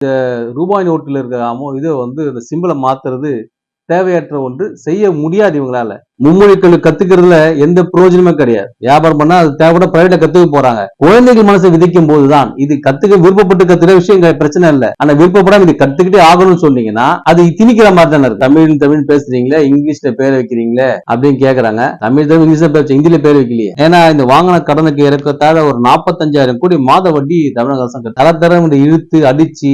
இந்த ரூபாய் நோட்டில் இருக்கிற அமௌ இதை வந்து இந்த சிம்பிளை மாத்துறது தேவையற்ற ஒன்று செய்ய முடியாது இவங்களால. மும்மொழி கல்வி கத்துக்கிறதுல எந்த பிரயோஜனமே கிடையாது. வியாபாரம் பண்ணா அது தேவைப்பட பிரைவேட்ல கத்துக்க போறாங்க. குழந்தைகள் மனசை விதைக்கும் போதுதான் இது கத்துக்க விருப்பப்பட்டு கத்துற விஷயம் பிரச்சனை இல்லை. ஆனா விருப்பப்படாம இது கத்துக்கிட்டே ஆகணும்னு சொன்னீங்கன்னா அது திணிக்கிற மாதிரி தானே தமிழ் தமிழ் பேசுறீங்களே இங்கிலீஷ்ல பேர் வைக்கிறீங்களே அப்படின்னு கேக்குறாங்க. தமிழ் தமிழ் இங்கிலீஷ்ல பேர் ஹிந்தியில பேர் வைக்கலையே. ஏன்னா இந்த வாங்கின கடனுக்கு இறக்கத்தாழ ஒரு நாற்பத்தஞ்சாயிரம் கோடி மாத வட்டி தமிழக அரசாங்கம் தர தர இழுத்து அடிச்சு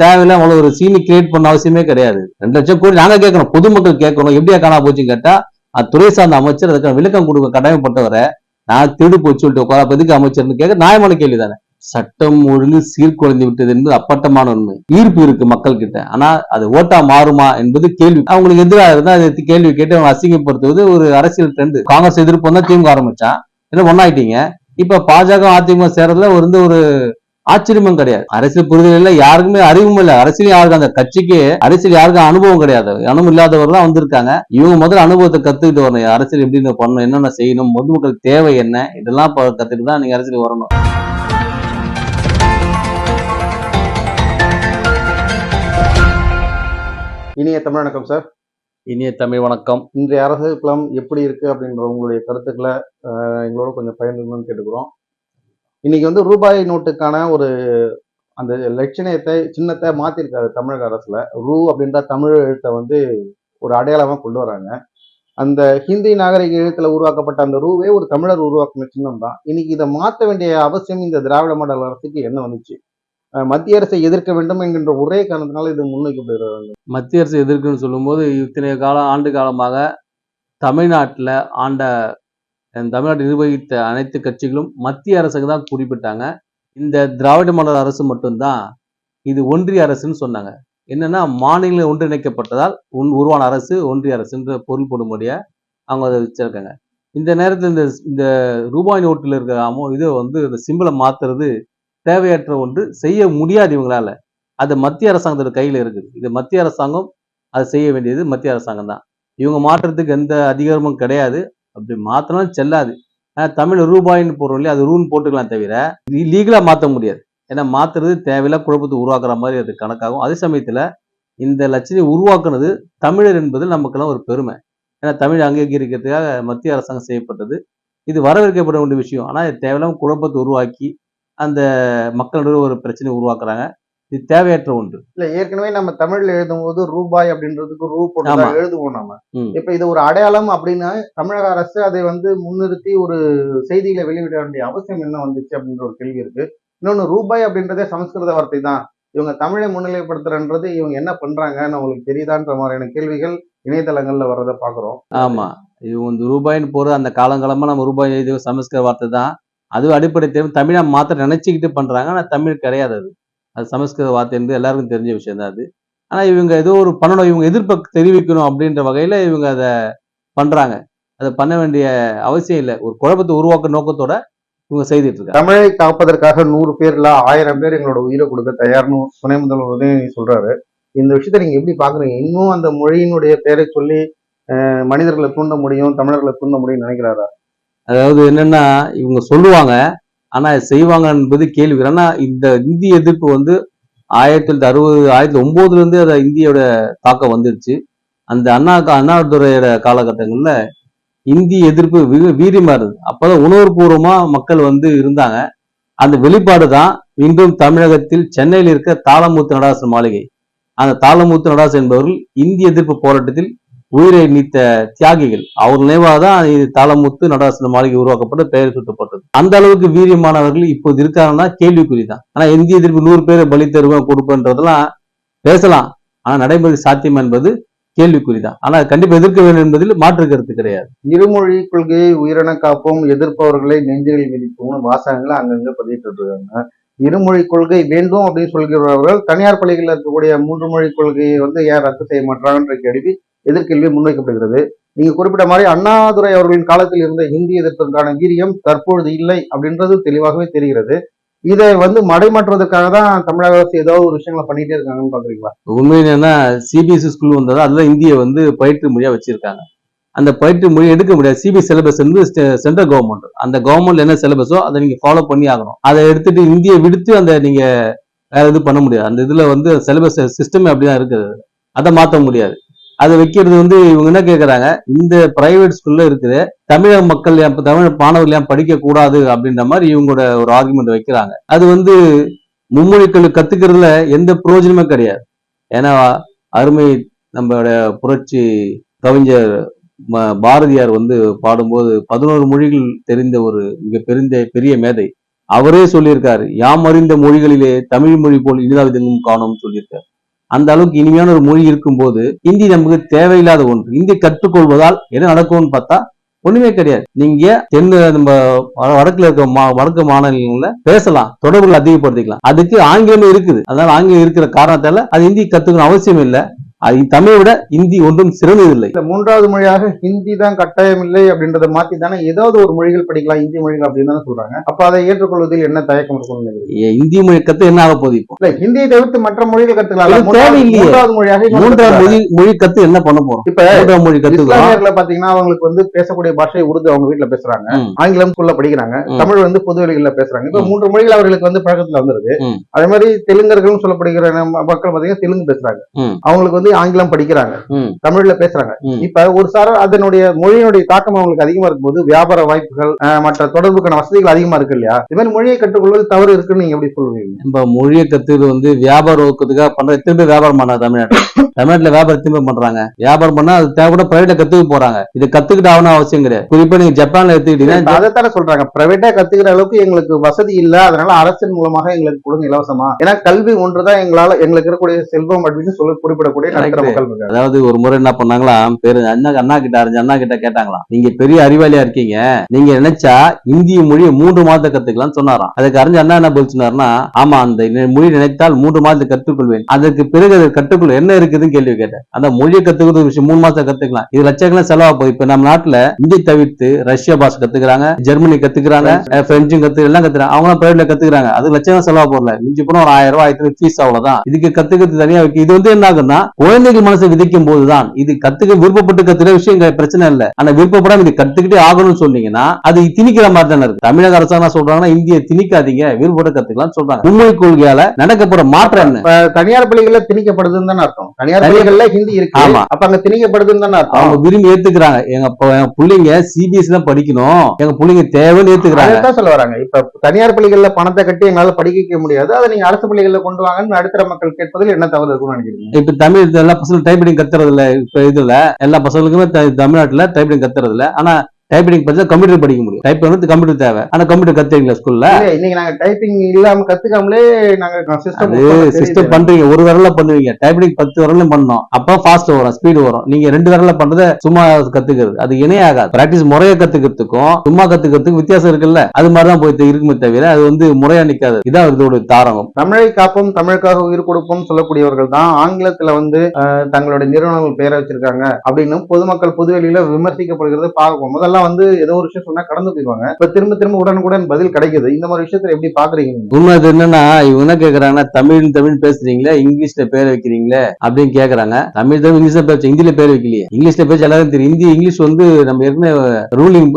தேவையில்லாம அவ்வளவு ஒரு சீனி கிரியேட் பண்ண அவசியமே கிடையாது. ரெண்டு லட்சம் கோடி நாங்க கேட்கணும் பொதுமக்கள் கேட்கணும். எப்படியா காணா போச்சுன்னு கேட்டா அது துறை சார்ந்த அமைச்சர் அதுக்கு விளக்கம் கொடுக்க கடமைப்பட்டவரை நான் திருடு போச்சு சொல்லிட்டு உட்கார அமைச்சர்னு கேட்க நியாயமான கேள்வி தானே. சட்டம் ஒழுங்கு சீர்குலைந்து விட்டது என்பது அப்பட்டமான உண்மை. ஈர்ப்பு இருக்கு மக்கள் கிட்ட ஆனா அது ஓட்டா மாறுமா என்பது கேள்வி. அவங்களுக்கு எதிராக இருந்தா அதை கேள்வி கேட்டு அவங்க அசிங்கப்படுத்துவது ஒரு அரசியல் ட்ரெண்ட் காங்கிரஸ் எதிர்ப்பு வந்தா திமுக ஆரம்பிச்சான் என்ன ஒன்னாயிட்டீங்க இப்ப பாஜக அதிமுக சேர்றதுல வந்து ஒரு ஆச்சரியமும் கிடையாது. அரசியல் புரிதல் இல்ல யாருக்குமே அறிவும் இல்ல. அரசியல் யாருக்கு அந்த கட்சிக்கு அரசியல் யாருக்கும் அனுபவம் கிடையாது. அனுபவம் இல்லாதவர் தான் வந்திருக்காங்க. இவங்க முதல்ல அனுபவத்தை கத்துக்கிட்டு வரணும். அரசியல் எப்படி பண்ணணும்? என்னென்ன செய்யணும்? பொதுமக்கள் தேவை என்ன? இதெல்லாம் கத்துட்டு தான் நீங்க அரசியல் வரணும். இனிய தமிழ் வணக்கம் சார். இனிய தமிழ் வணக்கம். இன்றைய அரசியல் களம் எப்படி இருக்கு அப்படின்ற உங்களுடைய கருத்துக்களை எங்களோட கொஞ்சம் பகிர்ந்துக்கணும்னு கேட்டுக்கிறோம். இன்னைக்கு வந்து ரூபாய் நோட்டுக்கான ஒரு அந்த லட்சணத்தை சின்னத்தை மாத்திருக்காரு தமிழக அரசுல. ரூ அப்படின்ற தமிழ் எழுத்தை வந்து ஒரு அடையாளமா கொண்டு வராங்க. அந்த ஹிந்தி நாகரிக எழுத்துல உருவாக்கப்பட்ட அந்த ரூவே ஒரு தமிழர் உருவாக்கின சின்னம் தான் இன்னைக்கு இதை மாற்ற வேண்டிய அவசியம் இந்த திராவிட மாடல் அரசுக்கு என்ன வந்துச்சு? மத்திய அரசை எதிர்க்க வேண்டும் என்கின்ற ஒரே காரணத்தினால இது முன்வைக்கப்படுகிறது மத்திய அரசு எதிர்க்குன்னு சொல்லும்போது இத்தனை காலம் ஆண்டு காலமாக தமிழ்நாட்டில் ஆண்ட தமிழ்நாட்டை நிர்வகித்த அனைத்து கட்சிகளும் மத்திய அரசுக்கு தான் குறிப்பிட்டாங்க. இந்த திராவிட மாடல் அரசு மட்டும்தான் இது ஒன்றிய அரசுன்னு சொன்னாங்க. என்னன்னா மாநிலம் ஒன்றிணைக்கப்பட்டதால் உன் உருவான அரசு ஒன்றிய அரசுன்ற பொருள் போடும்படியா அவங்க அதை வச்சிருக்காங்க. இந்த நேரத்தில் இந்த இந்த ரூபாய் நோட்டில் இருக்க அமௌ இதை வந்து இந்த சிம்பிளை மாத்துறது தேவையற்ற ஒன்று. செய்ய முடியாது இவங்களால. அது மத்திய அரசாங்கத்தோட கையில் இருக்குது. இது மத்திய அரசாங்கம் அதை செய்ய வேண்டியது மத்திய அரசாங்கம் தான். இவங்க மாற்றுறதுக்கு எந்த அதிகாரமும் கிடையாது. அப்படி மாத்தினாலும் செல்லாது. தமிழ் ரூபாயின்னு போடுறோம் இல்லையா அது ரூன் போட்டுக்கலாம் தவிர லீகலாக மாற்ற முடியாது. ஏன்னா மாத்துறது தேவையில்லா குழப்பத்தை உருவாக்குற மாதிரி அது கணக்காகும். அதே சமயத்தில் இந்த லட்சணை உருவாக்குனது தமிழர் என்பது நமக்கெல்லாம் ஒரு பெருமை. ஏன்னா தமிழ் அங்கீகரிக்கிறதுக்காக மத்திய அரசாங்கம் செய்யப்பட்டது. இது வரவேற்கப்பட வேண்டிய விஷயம். ஆனால் தேவையில்லாமல் குழப்பத்தை உருவாக்கி அந்த மக்களிடையே ஒரு பிரச்சனையை உருவாக்குறாங்க. இது தேவையற்ற ஒன்று. இல்ல ஏற்கனவே நம்ம தமிழ்ல எழுதும்போது ரூபாய் அப்படின்றதுக்கு ரூ போட்டு எழுதுவோம் நம்ம. இப்ப இது ஒரு அடையாளம் அப்படின்னா தமிழக அரசு அதை வந்து முன்னிறுத்தி ஒரு செய்தியில வெளியிட வேண்டிய அவசியம் என்ன வந்துச்சு அப்படின்ற ஒரு கேள்வி இருக்கு. இன்னொன்னு ரூபாய் அப்படின்றதே சமஸ்கிருத வார்த்தை தான். இவங்க தமிழை முன்னிலைப்படுத்துறன்றது இவங்க என்ன பண்றாங்கன்னு அவங்களுக்கு தெரியுதான்ற மாதிரியான கேள்விகள் இணையதளங்கள்ல வர்றதை பாக்குறோம். ஆமா. இவங்க இந்த ரூபாய்ன்னு போறது அந்த காலங்காலமா நம்ம ரூபாய் இது சமஸ்கிருத வார்த்தை தான். அது அடிப்படை தேவை தமிழா மாத்த நினைச்சுக்கிட்டு பண்றாங்க ஆனா தமிழ் கிடையாது அது. அது சமஸ்கிருத வார்த்தை என்று எல்லாருக்கும் தெரிஞ்ச விஷயம் தான் அது. ஆனா இவங்க ஏதோ ஒரு பண்ணணும் இவங்க எதிர்ப்பை தெரிவிக்கணும் அப்படின்ற வகையில இவங்க அதை பண்றாங்க. அதை பண்ண வேண்டிய அவசியம் இல்லை. ஒரு குழப்பத்தை உருவாக்க நோக்கத்தோட இவங்க செய்துட்டு இருக்காங்க. தமிழை காப்பதற்காக நூறு பேர்ல ஆயிரம் பேர் எங்களோட உயிரை கொடுக்க தயார்னு துணை முதல்வர் உதயநிதி சொல்றாரு. இந்த விஷயத்த நீங்க எப்படி பாக்குறீங்க? இன்னும் அந்த மொழியினுடைய பெயரை சொல்லி மனிதர்களை தூண்ட முடியும் தமிழர்களை தூண்ட முடியும்னு நினைக்கிறாரா? அதாவது என்னன்னா இவங்க சொல்லுவாங்க ஆனா செய்வாங்க என்பது கேள்வி ஆனா இந்த இந்தி எதிர்ப்பு வந்து ஆயிரத்தி தொள்ளாயிரத்தி அறுபது ஆயிரத்தி ஒன்பதுல இருந்து அதை இந்தியோட தாக்கம் வந்துருச்சு. அந்த அண்ணா அண்ணாதுரையோட காலகட்டங்கள்ல இந்தி எதிர்ப்பு வீ- வீரியமா இருந்தது அப்பதான் உணர்வுபூர்வமா மக்கள் வந்து இருந்தாங்க. அந்த வெளிப்பாடு தான் இன்றும் தமிழகத்தில் சென்னையில் இருக்க தாளமுத்து நடராசன் மாளிகை. அந்த தாளமுத்து நடராசன் என்பவர்கள் இந்திய எதிர்ப்பு போராட்டத்தில் உயிரை நீத்த தியாகிகள். அவர் நினைவாக தான் இது தாளமுத்து நடராசன மாளிகை உருவாக்கப்பட்டு பெயர் சுட்டப்பட்டது. அந்த அளவுக்கு வீரியமானவர்கள் இப்போது இருக்காங்கன்னா கேள்விக்குறி தான் ஆனா இந்திய எதிர்ப்பு நூறு பேரை பலி தருவேன் கொடுப்பேன்றதெல்லாம் பேசலாம். ஆனா நடைமுறை சாத்தியம் என்பது கேள்விக்குறி தான் ஆனா கண்டிப்பாக கண்டிப்பா எதிர்க்க வேண்டும் என்பதில் மாற்று கருத்து கிடையாது. இருமொழி கொள்கையை உயிரின காப்போம் எதிர்ப்பவர்களை நெஞ்சுகளை விதிப்போம்னு வாசகங்களை அங்கங்க பதிவிட்டு இருக்காங்க. இருமொழி கொள்கை வேண்டும் அப்படின்னு சொல்கிறவர்கள் தனியார் பள்ளிகளில் இருக்கக்கூடிய மூன்று மொழி கொள்கையை வந்து ஏன் ரத்து செய்ய மாட்டாங்கன்ற கேள்வி எதிர்கேள்வி முன்வைக்கப்படுகிறது. நீங்க குறிப்பிட்ட மாதிரி அண்ணாதுரை அவர்களின் காலத்தில் இருந்த ஹிந்தி எதிர்ப்பிற்கான வீரியம் தற்பொழுது இல்லை அப்படின்றது தெளிவாகவே தெரிகிறது. இதை வந்து மடைமாற்றுவதற்காக தான் தமிழக அரசு ஏதோ ஒரு விஷயங்களை பண்ணிட்டே இருக்காங்கன்னு பாக்குறீங்களா உண்மை என்னன்னா சிபிஎஸ்சி ஸ்கூல் வந்தது அதுல இந்தியை வந்து பயிற்று மொழியா வச்சிருக்காங்க. அந்த பயிற்று மொழி எடுக்க முடியாது. சிபிஎஸ் சிலபஸ் வந்து சென்ட்ரல் கவர்மெண்ட் அந்த கவர்மெண்ட் என்ன சிலபஸோ அதை நீங்க ஃபாலோ பண்ணி ஆகணும். அதை எடுத்துட்டு இந்தியை விடுத்து அந்த நீங்க வேற எதுவும் பண்ண முடியாது. அந்த இதுல வந்து சிலபஸ் சிஸ்டமே அப்படிதான் இருக்குது. அதை மாற்ற முடியாது. அதை வைக்கிறது வந்து இவங்க என்ன கேக்குறாங்க? இந்த பிரைவேட் ஸ்கூல்ல இருக்குது. தமிழக மக்கள் தமிழக தமிழ் மாணவர்கள் ஏன் படிக்க கூடாது அப்படின்ற மாதிரி இவங்களோட ஒரு ஆர்குமெண்ட் வைக்கிறாங்க. அது வந்து மும்மொழி கல்வி கத்துக்கிறதுல எந்த பிரயோஜனமும் கிடையாது. ஏன்னா அருமை நம்மளோட புரட்சி கவிஞர் பாரதியார் வந்து பாடும்போது பதினோரு மொழிகள் தெரிந்த ஒரு மிக பெருந்த பெரிய மேதை. அவரே சொல்லியிருக்காரு யாம் அறிந்த மொழிகளிலே தமிழ் மொழி போல் இனிதாவிதங்கும் காணோம்னு சொல்லியிருக்காரு. அந்த அளவுக்கு இனிமையான ஒரு மொழி இருக்கும்போது இந்தி நமக்கு தேவையில்லாத ஒன்று. இந்தி கற்றுக்கொள்வதால் என்ன நடக்கும்னு பார்த்தா ஒண்ணுமே கிடையாது. நீங்க தென் நம்ம வடக்குல இருக்க மா வடக்கு மாநிலங்கள்ல பேசலாம் தொடர்புகள் அதிகப்படுத்திக்கலாம். அதுக்கு ஆங்கிலமே இருக்குது. அதனால ஆங்கிலம் இருக்கிற காரணத்தால அது இந்தி கத்துக்கணும் அவசியம் இல்லை. தமிழை விட இந்தி ஒன்றும் சிறந்ததில்லை இந்த மூன்றாவது மொழியாக ஹிந்தி தான் கட்டாயம் இல்லை அப்படின்றத மாத்தி தானே ஏதாவது ஒரு மொழிகள் படிக்கலாம் இந்தி மொழிகள் அப்படின்னு தானே சொல்றாங்க அப்ப அதை ஏற்றுக்கொள்வதில் என்ன தயக்கம்? ஏ, இந்தி மொழி கத்து என்ன ஆக போகுது இப்போ இல்ல ஹிந்தியை தவிர்த்து மற்ற மொழிகள் கத்துக்கலாம் மூன்றாவது-. மூன்றாவது மொழியாக கத்துக்கலாம். மொழி மொழி கத்து என்ன பண்ண போறோம் இப்ப மூன்றாம் மொழி இஸ்லாமியர்ல பாத்தீங்கன்னா அவங்களுக்கு வந்து பேசக்கூடிய பாஷை உருது அவங்க வீட்ல பேசுறாங்க. ஆங்கிலம் ஸ்கூல்ல படிக்கிறாங்க. தமிழ் வந்து பொது வெளிகள்ல பேசுறாங்க இப்ப. மூன்று மொழிகள் அவர்களுக்கு வந்து பழக்கத்துல வந்துருது. அதே மாதிரி தெலுங்கர்கள் சொல்லப்படுகிற மக்கள் பாத்தீங்கன்னா தெலுங்கு பேசுறாங்க. அவங்களுக்கு வந்து ஆங்கிலம் படிக்கிறாங்க. தமிழ்ல பேசுறாங்க. இப்ப ஒரு சார அதனுடைய மொழியினுடைய தாக்கம் அவங்களுக்கு அதிகமா இருக்கும்போது வியாபார வாய்ப்புகள் மற்ற தொடர்புக்கான வசதிகள் அதிகமா இருக்கு இல்லையா? இது மாதிரி மொழியை கற்றுக்கொள்வது தவறு இருக்குன்னு நீங்க எப்படி சொல்லுவீங்க? நம்ம மொழியை கத்துக்கிறது வந்து வியாபார நோக்கத்துக்காக பண்ற திரும்ப வியாபாரம் பண்ணாங்க தமிழ்நாட்டுல. தமிழ்நாட்டுல வியாபாரம் திரும்ப பண்றாங்க. வியாபாரம் பண்ணா அது தேவை கூட பிரைவேட்ல கத்துக்க போறாங்க. இதை கத்துக்கிட்டு ஆகணும் அவசியம் கிடையாது. குறிப்பா நீங்க ஜப்பான்ல இப்ப எடுத்துக்கிட்டீங்கன்னா அதைத்தானே சொல்றாங்க. பிரைவேட்டா கத்துக்கிற அளவுக்கு எங்களுக்கு வசதி இல்ல. அதனால அரசின் மூலமாக எங்களுக்கு கொடுங்க இலவசமா. ஏன்னா கல்வி ஒன்றுதான் எங்களால எங்களுக்கு இருக்கக்கூடிய செல்வம் அப்படின்னு சொல்லி குறிப்பிடக்கூடிய அதாவது ஒரு முறை என்ன பண்ணாங்களாம் பேரு அண்ணா அண்ணா கிட்ட அறிஞ்ச அண்ணா கிட்ட கேட்டாங்களாம் நீங்க பெரிய அறிவாளியா இருக்கீங்க. நீங்க நினைச்சா இந்திய மொழியை மூன்று மாதத்தை கத்துக்கலாம்னு சொன்னாராம். அதுக்கு அறிஞ்ச அண்ணா என்ன பதில் சொன்னாருன்னா ஆமா அந்த மொழி நினைத்தால் மூன்று மாதத்தை கற்றுக்கொள்வேன். அதற்கு பிறகு அதை கற்றுக்கொள்ள என்ன இருக்குதுன்னு கேள்வி கேட்டேன். அந்த மொழியை கத்துக்கிறது விஷயம் மூணு மாசத்தை கத்துக்கலாம். இது லட்சக்கணக்கில் செலவா போகுது. இப்ப நம்ம நாட்டுல இந்தி தவிர்த்து ரஷ்யா பாஷை கத்துக்கிறாங்க ஜெர்மனி கத்துக்கிறாங்க பிரெஞ்சும் கத்து எல்லாம் கத்துறாங்க அவங்க பிரைவேட்ல கத்துக்கிறாங்க. அது லட்சம் செலவா போடல மிஞ்சி போனா ஒரு ஆயிரம் ரூபாய் ஆயிரத்தி ஃபீஸ் அவ்வளவுதான். இதுக்கு கத்துக்கிறது தனியா வைக்க இது வந்து என்ன ஆகுன்னா குழந்தைகள் மனசை விதைக்கும் போதுதான் இது கத்துக்க விருப்பப்பட்டு கத்துக்கிற விஷயம் பிரச்சனை இல்ல. ஆனா விருப்பப்படாம இது கத்துக்கிட்டே ஆகணும்னு சொன்னீங்கன்னா அது திணிக்கிற மாதிரி தானே இருக்கு. தமிழக அரசாங்கம் சொல்றாங்கன்னா இந்திய திணிக்காதீங்க விருப்பப்பட்டு கத்துக்கலாம்னு சொல்றாங்க. மும்மொழி கொள்கையால நடக்க போற மாற்றம் என்ன? தனியார் பள்ளிகள்ல திணிக்கப்படுதுன்னு தானே அர்த்தம். தனியார் தனி- பள்ளிகள்ல ஹிந்தி இருக்கு. ஆமா. அப்ப அங்க திணிக்கப்படுதுன்னு தானே அவங்க அர்த்தம் விரும்பி ஏத்துக்கிறாங்க. எங்க பிள்ளைங்க சிபிஎஸ்சி தான் படிக்கணும். எங்க பிள்ளைங்க தேவைன்னு ஏத்துக்கிறாங்க. சொல்ல வராங்க. இப்ப தனியார் பள்ளிகள்ல பணத்தை கட்டி எங்களால படிக்க வைக்க முடியாது. அதை நீங்க அரசு பள்ளிகள்ல கொண்டு வாங்கன்னு நடுத்தர மக்கள் கேட்பதில் என்ன தவறு இருக்கும்னு நினைக்கிறீங்க? இப்ப தமிழ் எல்லா பசங்களும் டைப்ரைட்டிங் கத்துறது இல்ல இப்ப இதுல எல்லா பசங்களுக்குமே தமிழ்நாட்டுல டைப்ரைட்டிங் கத்துறது இல்ல ஆனா டைப்ரைட்டிங் படிச்சா கம்ப்யூட்டர் படிக்க முடியும். டைப் வந்து கம்ப்யூட்டர் தேவை. ஆனா கம்ப்யூட்டர் கத்துறீங்களா ஸ்கூல்ல இன்னைக்கு நாங்க டைப்பிங் இல்லாம கத்துக்காமலே நாங்க சிஸ்டம் சிஸ்டம் பண்றீங்க. ஒரு விரல்ல பண்ணுவீங்க. டைப்ரைட்டிங் பத்து விரலும் பண்ணணும் அப்ப ஃபாஸ்ட் வரும் ஸ்பீடு வரும். நீங்க ரெண்டு விரல்ல பண்றத சும்மா கத்துக்கிறது. அது இணையாகாது பிராக்டிஸ் முறையா கத்துக்கிறதுக்கும் சும்மா கத்துக்கிறதுக்கும் வித்தியாசம் இருக்குல்ல? அது மாதிரிதான் போய் இருக்குமே தவிர அது வந்து முறையா நிக்காது. இதான் இதோட தாரகம். தமிழை காப்போம் தமிழுக்காக உயிர் கொடுப்போம் சொல்லக்கூடியவர்கள் தான் ஆங்கிலத்துல வந்து தங்களுடைய நிறுவனங்கள் பேரை வச்சிருக்காங்க அப்படின்னு பொதுமக்கள் பொதுவெளியில விமர்சிக்கப்படுகிறது பார்க்கும் முதல்ல வந்து ஏதோ ஒரு விஷயம் சொன்னா கடந்து போயிடுவாங்க இப்ப திரும்ப திரும்ப உடனுக்குடன் பதில் கிடைக்குது. இந்த மாதிரி விஷயத்துல எப்படி பாக்குறீங்க உண்மை அது என்னன்னா இவங்க என்ன கேக்குறாங்கன்னா தமிழ் தமிழ் பேசுறீங்களே இங்கிலீஷ்ல பேர் வைக்கிறீங்களே அப்படின்னு கேக்குறாங்க. தமிழ் தமிழ் இங்கிலீஷ்ல பேச இந்தியில பேர் வைக்கலையே. இங்கிலீஷ்ல பேச எல்லாரும் தெரியும். இந்தி இங்கிலீஷ் வந்து நம்ம ஏற்கனவே ரூலிங்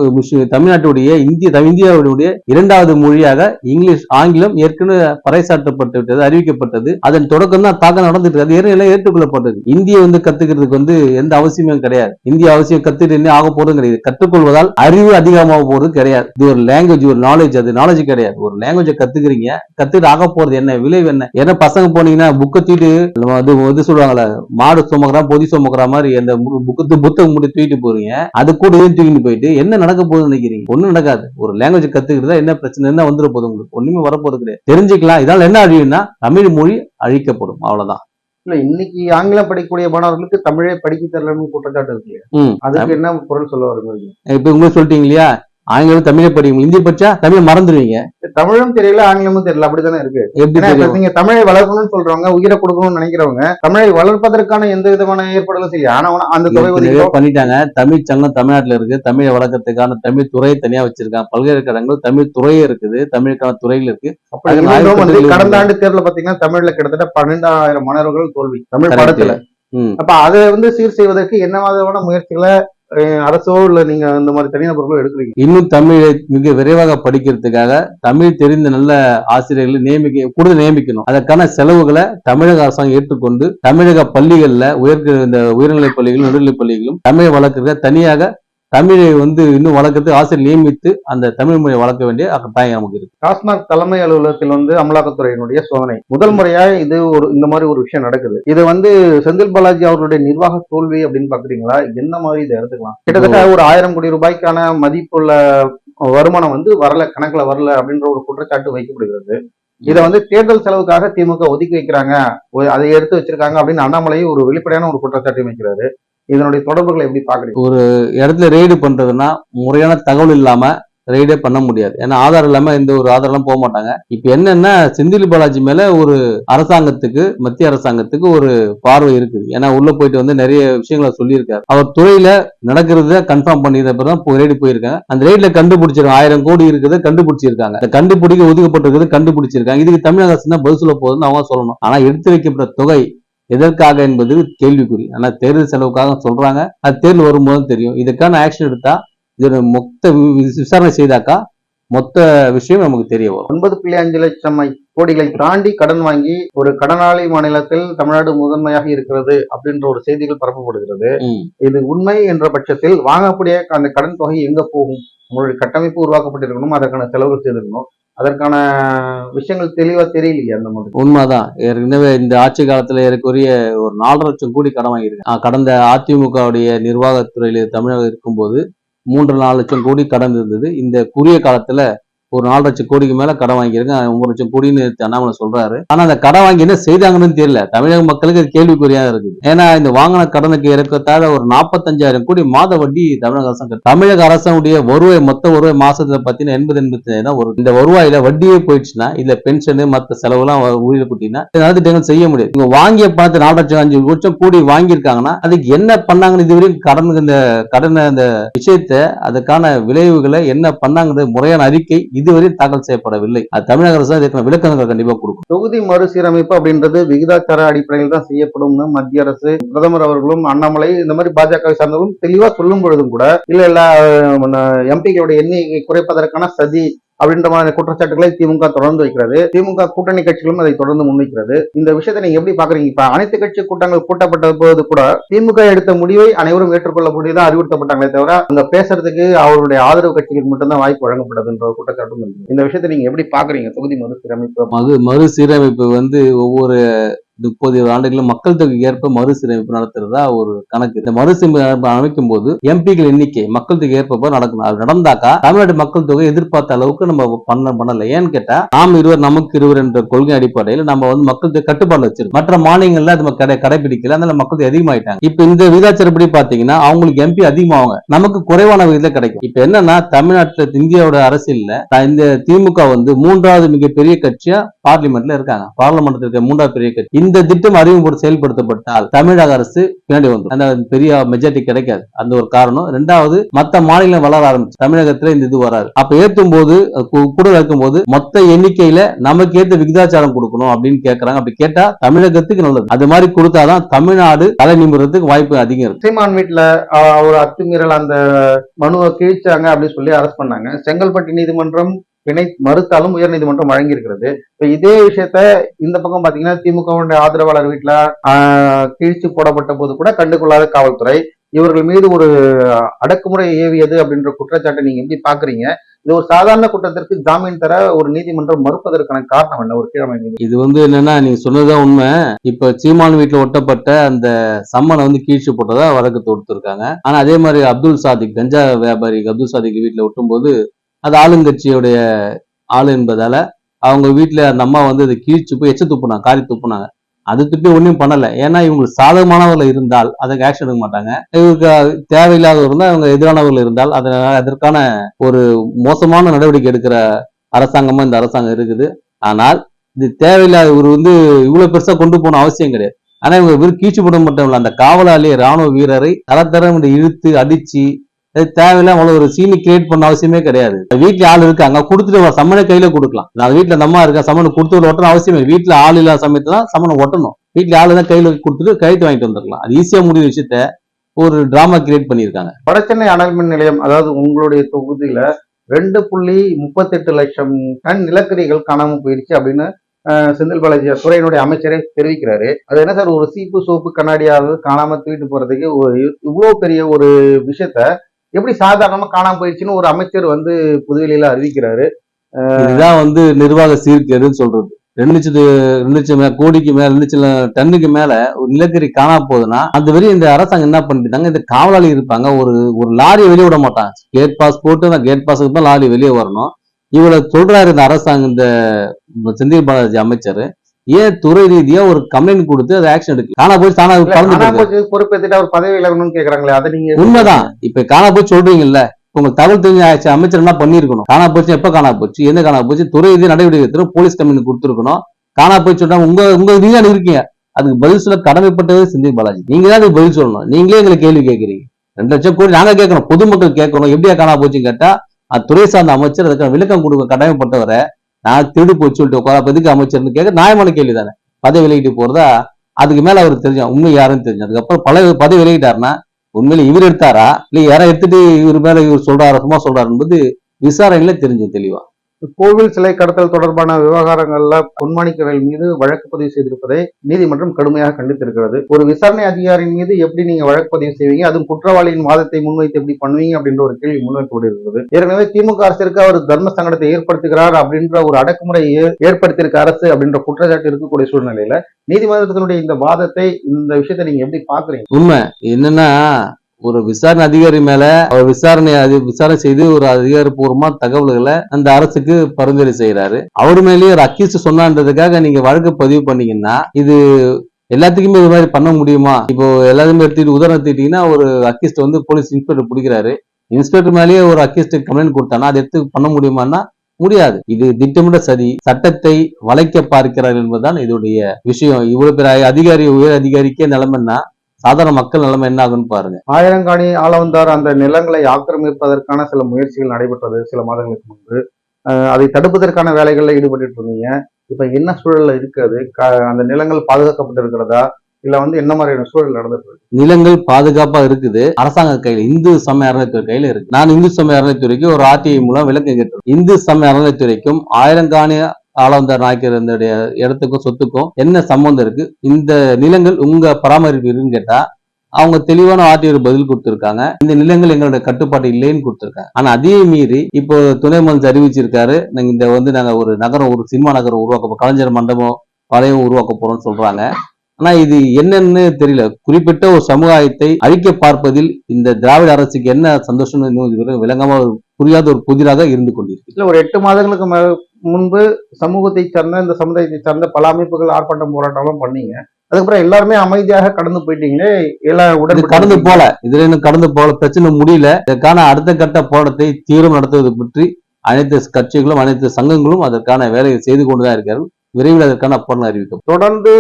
தமிழ்நாட்டுடைய இந்திய இந்தியாவுடைய இரண்டாவது மொழியாக இங்கிலீஷ் ஆங்கிலம் ஏற்கனவே பறைசாற்றப்பட்டு விட்டது அறிவிக்கப்பட்டது. அதன் தொடக்கம் தான் தாக்கம் நடந்துட்டு அது ஏற்கனவே ஏற்றுக்கொள்ளப்பட்டது. இந்திய வந்து கத்துக்கிறதுக்கு வந்து எந்த அவசியமும் கிடையாது. இந்திய அவசியம் கத்துட்டு என்ன ஆக போறதும் கிடையாது. கற்றுக்கொள்வது என்பதால் அறிவு அதிகமாக போறது கிடையாது. இது ஒரு லாங்குவேஜ் ஒரு நாலேஜ் அது நாலேஜ் கிடையாது. ஒரு லாங்குவேஜை கத்துக்கிறீங்க கத்துட்டு ஆக போறது என்ன விளைவு என்ன? ஏன்னா பசங்க போனீங்கன்னா புக்கை தூக்கிட்டு நம்ம இது சொல்லுவாங்கல்ல மாடு சுமக்கிறா பொதி சுமக்கிற மாதிரி அந்த புக்கத்து புத்தகம் முடி தூக்கிட்டு போறீங்க அது கூட தூக்கிட்டு போயிட்டு என்ன நடக்க போகுதுன்னு நினைக்கிறீங்க? ஒன்றும் நடக்காது. ஒரு லாங்குவேஜ் கத்துக்கிட்டு என்ன பிரச்சனை என்ன வந்துட போகுது உங்களுக்கு. ஒண்ணுமே வரப்போறது கிடையாது. தெரிஞ்சுக்கலாம். இதனால என்ன அழியும்னா தமிழ் மொழி அழிக்கப்படும். அவ்வளவுதான். இல்ல இன்னைக்கு ஆங்கிலம் படிக்கக்கூடிய மாணவர்களுக்கு தமிழே படிக்க தெரியலன்னு குற்றச்சாட்டு இருக்கு அதுக்கு என்ன பொருள் சொல்ல வருங்க? இப்ப உங்களுக்கு சொல்லிட்டீங்க இல்லையா? ஆங்கிலம் தமிழை படிக்கும் இந்தி படிச்சா தமிழை மறந்துடுவீங்க. தமிழும் தெரியல ஆங்கிலமும் தெரியல அப்படித்தானே இருக்கு? எப்படி நீங்க தமிழை வளர்க்கணும்னு சொல்றவங்க உயிரை கொடுக்கணும்னு நினைக்கிறவங்க தமிழை வளர்ப்பதற்கான எந்த விதமான ஏற்பாடுகளும் செய்ய ஆனா அந்த தொகை பண்ணிட்டாங்க. தமிழ் சங்கம் தமிழ்நாட்டுல இருக்கு. தமிழை வளர்க்கறதுக்கான தமிழ் துறையை தனியா வச்சிருக்காங்க. பல்கலைக்கழகங்கள் தமிழ் துறையே இருக்குது. தமிழுக்கான துறைகள் இருக்கு. கடந்த ஆண்டு தேர்தல பாத்தீங்கன்னா தமிழ்ல கிட்டத்தட்ட பன்னெண்டாயிரம் மாணவர்கள் தோல்வி. தமிழ். பாடத்துல. அப்ப அதை வந்து சீர் செய்வதற்கு என்ன மாதிரியான முயற்சிகளை அரசோ இல்ல நீங்க இந்த மாதிரி தனிநபர்களோ எடுக்கிறீங்க? இன்னும் தமிழை மிக விரைவாக படிக்கிறதுக்காக தமிழ் தெரிந்த நல்ல ஆசிரியர்களை நியமிக்க கூடுதல் நியமிக்கணும். அதற்கான செலவுகளை தமிழக அரசாங்கம் ஏற்றுக்கொண்டு தமிழக பள்ளிகள்ல உயர் இந்த உயர்நிலைப் பள்ளிகளும் நடுநிலைப் பள்ளிகளும் தமிழை வளர்க்கறத தனியாக தமிழை வந்து இன்னும் வளர்க்கறதுக்கு ஆசிரியர் நியமித்து அந்த தமிழ் மொழியை வளர்க்க வேண்டிய கட்டாயம் நமக்கு இருக்கு டாஸ்மாக் தலைமை அலுவலகத்தில் வந்து அமலாக்கத்துறையினுடைய சோதனை. முதல் முறையா இது ஒரு இந்த மாதிரி ஒரு விஷயம் நடக்குது. இது வந்து செந்தில் பாலாஜி அவருடைய நிர்வாக தோல்வி அப்படின்னு பாக்குறீங்களா என்ன மாதிரி இதை எடுத்துக்கலாம்? கிட்டத்தட்ட ஒரு ஆயிரம் கோடி ரூபாய்க்கான மதிப்புள்ள வருமானம் வந்து வரல கணக்குல வரல அப்படின்ற ஒரு குற்றச்சாட்டு வைக்கப்படுகிறது. இதை வந்து தேர்தல் செலவுக்காக திமுக ஒதுக்கி வைக்கிறாங்க. அதை எடுத்து வச்சிருக்காங்க அப்படின்னு அண்ணாமலையும் ஒரு வெளிப்படையான ஒரு குற்றச்சாட்டு வைக்கிறாரு. இதனுடைய தொடர்புகளை எப்படி பாக்குறீங்க இடத்துல ரெய்டு பண்றதுன்னா முறையான தகவல் இல்லாம ரெய்டே பண்ண முடியாது. ஏன்னா ஆதாரம் இல்லாம எந்த ஒரு ஆதாரம் போக மாட்டாங்க. இப்ப என்னன்னா செந்தில் பாலாஜி மேல ஒரு அரசாங்கத்துக்கு மத்திய அரசாங்கத்துக்கு ஒரு பார்வை இருக்குது. ஏன்னா உள்ள போயிட்டு வந்து நிறைய விஷயங்களை சொல்லியிருக்காரு. அவர் துறையில நடக்கிறத கன்ஃபார்ம் பண்ணியிருந்த தான் ரெய்டு போயிருக்காங்க. அந்த ரெய்ட்ல கண்டுபிடிச்சிருக்காங்க ஆயிரம் கோடி இருக்கிறத கண்டுபிடிச்சிருக்காங்க. இந்த கண்டுபிடிக்க ஒதுக்கப்பட்டிருக்கிறது கண்டுபிடிச்சிருக்காங்க. இதுக்கு தமிழக அரசு தான் பதில் சொல்ல போகுதுன்னு அவங்க சொல்லணும். ஆனா எடுத்து வைக்கப்பட்ட தொகை எதற்காக என்பது கேள்விக்குறி. ஆனா தேர்தல் செலவுக்காக சொல்றாங்க. அது தேர்தல் வரும்போது தெரியும். இதுக்கான ஆக்ஷன் எடுத்தா இது மொத்த விசாரணை செய்தாக்கா மொத்த விஷயம் நமக்கு தெரிய வரும். ஒன்பது புள்ளி அஞ்சு லட்சம் கோடிகளை தாண்டி கடன் வாங்கி ஒரு கடனாளி மாநிலத்தில் தமிழ்நாடு முதன்மையாக இருக்கிறது அப்படின்ற ஒரு செய்திகள் பரப்பப்படுகிறது. இது உண்மை என்ற பட்சத்தில் வாங்கக்கூடிய அந்த கடன் தொகை எங்க போகும்? உங்களுடைய கட்டமைப்பு உருவாக்கப்பட்டிருக்கணும் அதற்கான செலவுகள் செய்திருக்கணும். அதற்கான விஷயங்கள் தெளிவா தெரியலையே அந்த மாதிரி. உண்மைதான். ஏற்கனவே இந்த ஆட்சி காலத்துல ஏறக்குறைய ஒரு நாலரை லட்சம் கோடி கடன் வாங்கியிருக்கேன் கடந்த அதிமுகவுடைய நிர்வாகத்துறையில தமிழகம் இருக்கும்போது மூன்று நாலு லட்சம் கோடி கடன் இருந்தது. இந்த குறுகிய காலத்துல ஒரு நாலு லட்சம் கோடிக்கு மேல கடன் வாங்கியிருக்கேன். ஒன்பது லட்சம் கோடின்னு அண்ணாமலை சொல்றாரு. ஆனா அந்த கடன் வாங்கி என்ன செய்தாங்கன்னு தெரியல. தமிழக மக்களுக்கு அது கேள்விக்குறியா இருக்கு ஏன்னா இந்த வாங்கின கடனுக்கு இறக்கத்தால ஒரு நாற்பத்தஞ்சாயிரம் கோடி மாத வட்டி தமிழக அரசாங்க தமிழக அரசனுடைய வருவாய் மொத்த வருவாய் மாசத்துல பாத்தீங்கன்னா எண்பது எண்பத்தி தான் வரும். இந்த வருவாயில வட்டியே போயிடுச்சுன்னா இல்ல பென்ஷனு மத்த செலவுலாம் உயிரை குட்டினா செய்ய முடியாது. இவங்க வாங்கிய பணத்தை நாலு லட்சம் அஞ்சு லட்சம் கோடி வாங்கியிருக்காங்கன்னா அதுக்கு என்ன பண்ணாங்கன்னு இதுவரையும் கடன் இந்த கடனை அந்த விஷயத்தை அதுக்கான விளைவுகளை என்ன பண்ணாங்கிறது முறையான அறிக்கை இதுவரை தாக்கல் செய்யப்படவில்லை. அது தமிழக அரசு இதற்கான விளக்கங்கள் கண்டிப்பா கொடுக்கும். தொகுதி மறுசீரமைப்பு அப்படின்றது விகிதாச்சார அடிப்படையில் தான் செய்யப்படும்னு மத்திய அரசு பிரதமர் அவர்களும் அண்ணாமலை இந்த மாதிரி பாஜக சார்ந்தவர்களும் தெளிவா சொல்லும் பொழுதும் கூட இல்ல இல்ல எம்பிக்களுடைய எண்ணிக்கை குறைப்பதற்கான சதி அப்படின்ற மாதிரி குற்றச்சாட்டுகளை திமுக தொடர்ந்து வைக்கிறது. திமுக கூட்டணி கட்சிகளும் அதை தொடர்ந்து முன்வைக்கிறது. இந்த விஷயத்தை நீங்க எப்படி பாக்குறீங்க? இப்ப அனைத்து கட்சி கூட்டங்கள் கூட்டப்பட்ட போது கூட திமுக எடுத்த முடிவை அனைவரும் ஏற்றுக்கொள்ளக்கூடியதான் அறிவுறுத்தப்பட்டாங்களே தவிர அங்க பேசுறதுக்கு அவருடைய ஆதரவு கட்சிகளுக்கு மட்டும்தான் வாய்ப்பு வழங்கப்பட்டதுன்ற குற்றச்சாட்டும் இருக்கு இந்த விஷயத்தை நீங்க எப்படி பாக்குறீங்க? தொகுதி மறுசீரமைப்பு. மறு மறுசீரமைப்பு வந்து ஒவ்வொரு முப்பது ஆண்டுகளில் மக்கள் தொகைக்கு ஏற்ப மறுசீரமைப்பு நடத்துறதா ஒரு கணக்கு. இந்த மறுசீரமைப்பு அமைக்கும் போது எம்பிக்கள் எண்ணிக்கை மக்கள் தொகை ஏற்ப நடக்கணும் அது நடந்தாக்கா தமிழ்நாடு மக்கள் தொகை எதிர்பார்த்த அளவுக்கு நம்ம பண்ண பண்ணல. ஏன்னு கேட்டா நாம் இருவர் நமக்கு இருவர் என்ற கொள்கை அடிப்படையில் நம்ம வந்து மக்கள் தொகை கட்டுப்பாடு வச்சிருக்கோம். மற்ற மாநிலங்கள்ல அது கடை கடைபிடிக்கல அதனால மக்கள் தொகை அதிகமாயிட்டாங்க. இப்ப இந்த விகிதாச்சாரப்படி பாத்தீங்கன்னா அவங்களுக்கு எம்பி அதிகமாவாங்க. நமக்கு குறைவான விகிதம் கிடைக்கும். இப்ப என்னன்னா தமிழ்நாட்டுல இந்தியாவோட அரசியல்ல இந்த திமுக வந்து மூன்றாவது மிகப்பெரிய கட்சியா பார்லிமெண்ட்ல இருக்காங்க. பார்லிமெண்ட்ல இருக்க மூன்றாவது பெரிய கட்சி. இந்த திட்டம் அறிமுகப்படுத்த செயல்படுத்தப்பட்டால் தமிழக அரசு பின்னாடி வந்துடும் அந்த பெரிய மெஜாரிட்டி கிடைக்காது. அந்த ஒரு காரணம். ரெண்டாவது மத்த மாநிலம் வளர ஆரம்பிச்சு தமிழகத்துல இந்த இது வராது. அப்ப ஏத்தும் போது கூட இருக்கும் போது மொத்த எண்ணிக்கையில நமக்கு ஏத்த விகிதாச்சாரம் கொடுக்கணும் அப்படின்னு கேட்கறாங்க அப்படி கேட்டா தமிழகத்துக்கு நல்லது. அது மாதிரி கொடுத்தாதான் தமிழ்நாடு தலை நிமிடத்துக்கு வாய்ப்பு அதிகம் இருக்கு. சீமான் வீட்டுல ஒரு அத்துமீறல் அந்த மனுவை கிழிச்சாங்க அப்படின்னு சொல்லி அரெஸ்ட் பண்ணாங்க. செங்கல்பட்டு நீதிமன்றம் பிணை மறுத்தாலும் உயர்நீதிமன்றம் வழங்கியிருக்கிறது. இப்போ இதே விஷயத்த இந்த பக்கம் பார்த்தீங்கன்னா திமுகவுடைய ஆதரவாளர் வீட்டில் கீழ்ச்சி போடப்பட்ட போது கூட கண்டுகொள்ளாத காவல்துறை இவர்கள் மீது ஒரு அடக்குமுறை ஏவியது அப்படின்ற குற்றச்சாட்டை நீங்க எப்படி பாக்குறீங்க? இது ஒரு சாதாரண குற்றத்திற்கு ஜாமீன் தர ஒரு நீதிமன்றம் மறுப்பதற்கான காரணம் என்ன? ஒரு கீழமை இது வந்து என்னன்னா நீங்க சொன்னதுதான் உண்மை. இப்ப சீமான் வீட்டுல ஒட்டப்பட்ட அந்த சம்மனை வந்து கீழ்ச்சி போட்டதா வழக்கு தொடுத்திருக்காங்க. ஆனா அதே மாதிரி அப்துல் சாதிக் கஞ்சா வியாபாரி அப்துல் சாதிக் வீட்டுல ஒட்டும்போது அது ஆளுங்கட்சியுடைய ஆள் என்பதால அவங்க வீட்டில் அந்த அம்மா வந்து அதை கீழ்ச்சி போய் எச்ச துப்புனாங்க காரி துப்புனாங்க. அது துப்பி ஒன்றும் பண்ணலை. ஏன்னா இவங்களுக்கு சாதகமானவர்கள் இருந்தால் அதுக்கு ஆக்ஷன் எடுக்க மாட்டாங்க. இவருக்கு தேவையில்லாதவர் இருந்தால் அவங்க எதிரானவர்கள் இருந்தால் அதனால் அதற்கான ஒரு மோசமான நடவடிக்கை எடுக்கிற அரசாங்கமும் இந்த அரசாங்கம் இருக்குது. ஆனால் இது தேவையில்லாத இவர் வந்து இவ்வளோ பெருசாக கொண்டு போன அவசியம் கிடையாது. ஆனால் இவங்க வெறும் கீழ்ச்சி போட மட்டும் இல்லை அந்த காவலாளி ராணுவ வீரரை தரத்தரம் இழுத்து அடித்து தேவையில்லாம அவ்வளவு ஒரு சீனி கிரியேட் பண்ண அவசியமே கிடையாது. வீட்டுல ஆள் இருக்காங்க கொடுத்துட்டு ஒரு சம்மனை கையில கொடுக்கலாம். நான் வீட்டுல அந்த அம்மா இருக்கேன் சம்மனை கொடுத்து ஒட்டணும் அவசியமே வீட்டுல ஆள் இல்லாத சமயத்துல தான் சம்மனை ஒட்டணும். வீட்டுல ஆள் தான் கையில கொடுத்துட்டு கைத்து வாங்கிட்டு வந்துடலாம். அது ஈஸியா முடிஞ்ச விஷயத்த ஒரு டிராமா கிரியேட் பண்ணியிருக்காங்க. வடசென்னை அனல் மின் நிலையம் அதாவது உங்களுடைய தொகுதியில ரெண்டு புள்ளி முப்பத்தெட்டு லட்சம் டன் நிலக்கரிகள் காணாம போயிருச்சு அப்படின்னு செந்தில் பாலாஜி துறையினுடைய அமைச்சரே தெரிவிக்கிறாரு. அது என்ன சார் ஒரு சீப்பு சோப்பு கண்ணாடியாவது காணாம தூக்கிட்டு போறதுக்கு ஒரு இவ்வளவு பெரிய ஒரு விஷயத்த எப்படி சாதாரணமா காணாம போயிடுச்சுன்னு ஒரு அமைச்சர் வந்து புதுவெளியில அறிவிக்கிறாரு. இதுதான் வந்து நிர்வாக சீர்கேடுன்னு சொல்றது. ரெண்டு லட்சத்து ரெண்டு லட்சம் மே- கோடிக்கு மேல ரெண்டு லட்சம் டன்னுக்கு மேல ஒரு நிலக்கரி காணா போகுதுன்னா அந்த வரையும் இந்த அரசாங்கம் என்ன பண்ணிட்டாங்க இந்த காவலாளி இருப்பாங்க. ஒரு ஒரு லாரியை வெளியே விட மாட்டாங்க. கேட் பாஸ் போட்டு அந்த கேட் பாஸுக்கு தான் லாரி வெளியே வரணும். இவ்வளவு சொல்றாரு இந்த அரசாங்கம் இந்த செந்தில் பாலாஜி அமைச்சர். ஏன் துறை ரீதியா ஒரு கம்ப்ளைண்ட் கொடுத்து அதை ஆக்ஷன் எடுக்கு? காணா போய் தானா. போச்சு பொறுப்பேற்றுட்டு அவர் பதவி விலகணும்னு கேக்குறாங்களே அதை நீங்க உண்மைதான். இப்ப காணா போய் சொல்றீங்கல்ல உங்களுக்கு தகவல் தெரிஞ்ச என்ன பண்ணிருக்கணும் காணா போச்சு எப்ப காணா போச்சு எந்த காணா போச்சு துறை ரீதியா நடவடிக்கை எடுத்து போலீஸ் கம்பெனி கொடுத்துருக்கணும். காணா போய் சொன்னா உங்க உங்க நீங்க இருக்கீங்க. அதுக்கு பதில் சொல்ல கடமைப்பட்டது செந்தில் பாலாஜி. நீங்க தான் அதுக்கு பதில் சொல்லணும். நீங்களே எங்களை கேள்வி கேட்கறீங்க ரெண்டு லட்சம் கோடி நாங்க கேட்கணும். பொதுமக்கள் கேட்கணும். எப்படியா காணா போச்சுன்னு கேட்டா அது துறை சார்ந்த அமைச்சர் அதுக்கு விளக்கம் கொடுக்க கடமைப்பட்டவரை நான் திருடு போச்சு சொல்லிட்டு உட்கார எதுக்கு அமைச்சர்னு கேட்க நியாயமான கேள்வி தானே பதவி விலகிட்டு போறதா அதுக்கு மேல அவர் தெரிஞ்சோம் உண்மை யாருன்னு தெரிஞ்சு அதுக்கப்புறம் பல பதவி விலகிட்டாருன்னா உண்மையில இவர் எடுத்தாரா? இல்லை யாரா எடுத்துட்டு இவர் மேல இவர் சொல்றாரு சும்மா சொல்றாரு என்பது விசாரணையில தெரிஞ்சு தெளிவா. கோவில் சிலை கடத்தல் தொடர்பான விவகாரங்கள்ல பொன்மாணிக்கவேல் மீது வழக்கு பதிவு செய்திருப்பதை நீதிமன்றம் கடுமையாக கண்டித்திருக்கிறது. ஒரு விசாரணை அதிகாரியின் மீது எப்படி நீங்க வழக்கு பதிவு செய்வீங்க? அதுவும் குற்றவாளியின் வாதத்தை முன்வைத்து எப்படி பண்ணுவீங்க? அப்படின்ற ஒரு கேள்வி முன்வைக்கப்பட்டு இருக்கிறது ஏற்கனவே திமுக அரசிற்கு அவர் தர்ம சங்கடத்தை ஏற்படுத்துகிறார் அப்படின்ற ஒரு அடக்குமுறையை ஏற்படுத்தியிருக்க அரசு அப்படின்ற குற்றச்சாட்டு இருக்கக்கூடிய சூழ்நிலையில நீதிமன்றத்தினுடைய இந்த வாதத்தை இந்த விஷயத்தை நீங்க எப்படி பாக்குறீங்க? உண்மை. என்னன்னா ஒரு விசாரணை அதிகாரி மேல அவர் விசாரணை விசாரணை செய்து ஒரு அதிகாரப்பூர்வமா தகவல்களை அந்த அரசுக்கு பரிந்துரை செய்யறாரு அவர் மேலேயே ஒரு அக்கீஸ் சொன்னான்றதுக்காக நீங்க வழக்கு பதிவு பண்ணீங்கன்னா இது எல்லாத்துக்குமே இது மாதிரி பண்ண முடியுமா? இப்போ எல்லாத்தையுமே எடுத்துட்டு உதாரணம் எடுத்துக்கிட்டீங்கன்னா ஒரு அக்கீஸ்ட் வந்து போலீஸ் இன்ஸ்பெக்டர் பிடிக்கிறாரு. இன்ஸ்பெக்டர் மேலேயே ஒரு அக்கிஸ்ட் கம்ப்ளைண்ட் கொடுத்தானா அதை எடுத்து பண்ண முடியுமான்னா முடியாது. இது திட்டமிட சதி சட்டத்தை வளைக்க பார்க்கிறார் என்பதுதான் இதோடைய விஷயம். இவ்வளவு பெரிய அதிகாரி உயர் அதிகாரிக்கே நிலைமைன்னா சாதாரண மக்கள் நிலைமை என்ன ஆகுன்னு பாருங்க. ஆயிரங்காணி ஆளவந்தார் அந்த நிலங்களை ஆக்கிரமிப்பதற்கான சில முயற்சிகள் நடைபெற்றது சில மாதங்களுக்கு முன்பு. அதை தடுப்பதற்கான வேலைகள்ல ஈடுபட்டு இருந்தீங்க. இப்ப என்ன சூழல்ல இருக்கு அது? க- அந்த நிலங்கள் பாதுகாக்கப்பட்டு இருக்கிறதா இல்ல வந்து என்ன மாதிரியான சூழல் நடந்துட்டு நிலங்கள் பாதுகாப்பா இருக்குது. அரசாங்க கையில இந்து சமய அறநிலைத்துறை கையில இருக்கு. நான் இந்து சமய அறநிலைத்துறைக்கு ஒரு ஆர்டிஐ மூலம் விளக்கம் கேட்டேன் இந்து சமய அறநிலைத்துறைக்கும் ஆயிரங்காணி ஆளவந்தார் நாயக்கர் இடத்துக்கும் சொத்துக்கும் என்ன சம்பந்தம் இருக்கு? இந்த நிலங்கள் உங்க பராமரிப்பு இருக்குன்னு கேட்டா அவங்க தெளிவான ஆர்டிஐ பதில் கொடுத்திருக்காங்க. இந்த நிலங்கள் எங்களோட கட்டுப்பாடு இல்லைன்னு கொடுத்திருக்காங்க. ஆனா அதே மீறி இப்போ துணை மந்திரி அறிவிச்சிருக்காரு. நாங்க இந்த வந்து நாங்க ஒரு நகரம் ஒரு சினிமா நகரம் உருவாக்க கலைஞர் மண்டபம் பழைய உருவாக்க போறோம்னு சொல்றாங்க. ஆனா இது என்னன்னு தெரியல. குறிப்பிட்ட ஒரு சமுதாயத்தை அழிக்க பார்ப்பதில் இந்த திராவிட அரசுக்கு என்ன இதுவரை விளங்காம புரியாத ஒரு புதிராக இருந்து கொண்டிருக்கு. இல்ல ஒரு எட்டு மாதங்களுக்கு முன்பு சமூகத்தை சார்ந்த இந்த சமுதாயத்தை சார்ந்த பல அமைப்புகள் ஆர்ப்பாட்டம் போராட்டம்லாம் பண்ணீங்க. அதுக்கப்புறம் எல்லாருமே அமைதியாக கடந்து போயிட்டீங்களே எல்லா உடன் கடந்து போல. இதுல இன்னும் கடந்து போல பிரச்சனை முடியல. இதற்கான அடுத்த கட்ட போராட்டத்தை தீவிரம் நடத்துவது பற்றி அனைத்து கட்சிகளும் அனைத்து சங்கங்களும் அதற்கான வேலையை செய்து கொண்டுதான் இருக்கிறார்கள் விரைவில் அதற்கான போராட்டம் அறிவிக்கும். தொடர்ந்து